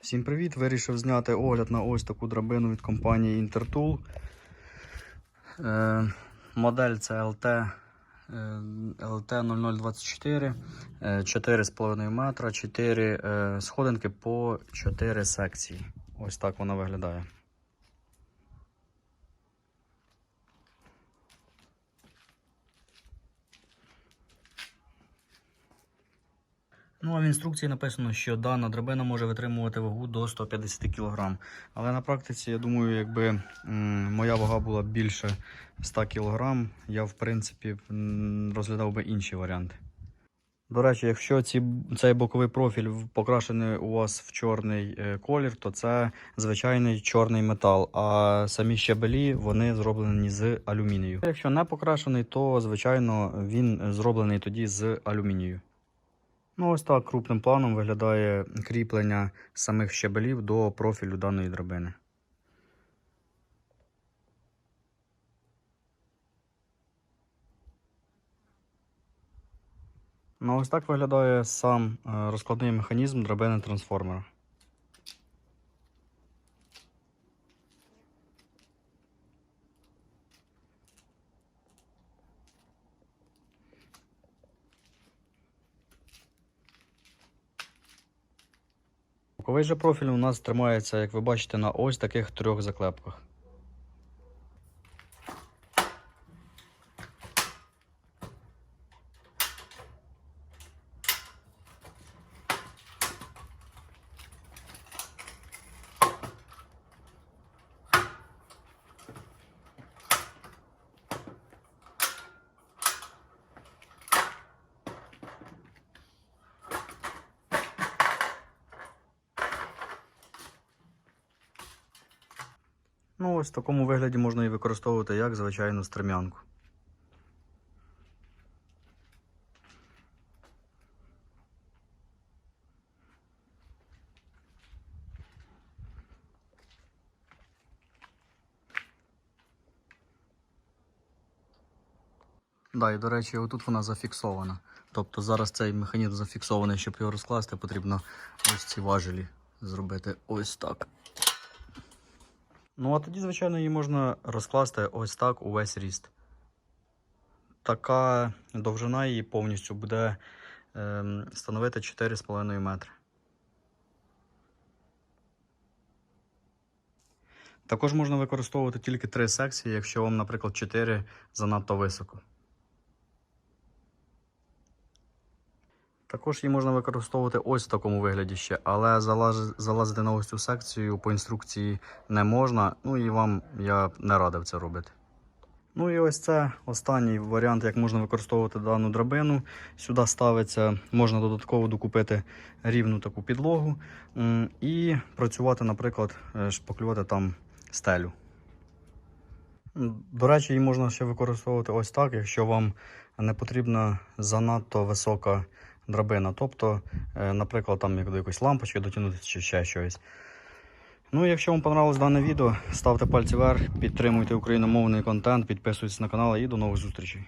Всім привіт! Вирішив зняти огляд на ось таку драбину від компанії Intertool. Е, модель це LT, е, LT0024, е, 4,5 метра, 4 е, сходинки по 4 секції. Ось так вона виглядає. Ну, а в інструкції написано, що дана драбина може витримувати вагу до 150 кг. Але на практиці, я думаю, якби моя вага була більше 100 кг, я в принципі розглядав би інші варіанти. До речі, якщо ці, цей боковий профіль покрашений у вас в чорний е, колір, то це звичайний чорний метал, а самі щебелі вони зроблені з алюмінію. Якщо не покрашений, то звичайно він зроблений тоді з алюмінію. Ну, ось так крупним планом виглядає кріплення самих щебелів до профілю даної драбини. Ну, ось так виглядає сам е, розкладний механізм драбини трансформера. Боковий же профіль у нас тримається, як ви бачите, на ось таких трьох заклепках. Ну, ось в такому вигляді можна і використовувати як звичайну стрем'янку. Да, і до речі, отут вона зафіксована. Тобто зараз цей механізм зафіксований, щоб його розкласти, потрібно ось ці важелі зробити ось так. Ну, а тоді, звичайно, її можна розкласти ось так увесь ріст. Така довжина її повністю буде ем, становити 4,5 метри. Також можна використовувати тільки три секції, якщо вам, наприклад, 4 занадто високо. Також її можна використовувати ось в такому вигляді ще, але залазити на ось цю секцію по інструкції не можна, ну і вам я не радив це робити. Ну і ось це останній варіант, як можна використовувати дану драбину. Сюди ставиться, можна додатково докупити рівну таку підлогу і працювати, наприклад, е, шпаклювати там стелю. До речі, її можна ще використовувати ось так, якщо вам не потрібна занадто висока драбина. Тобто, е, наприклад, там як до якоїсь лампочки дотягнутися чи ще щось. Ну, якщо вам понравилось дане відео, ставте пальці вверх, підтримуйте україномовний контент, підписуйтесь на канал і до нових зустрічей.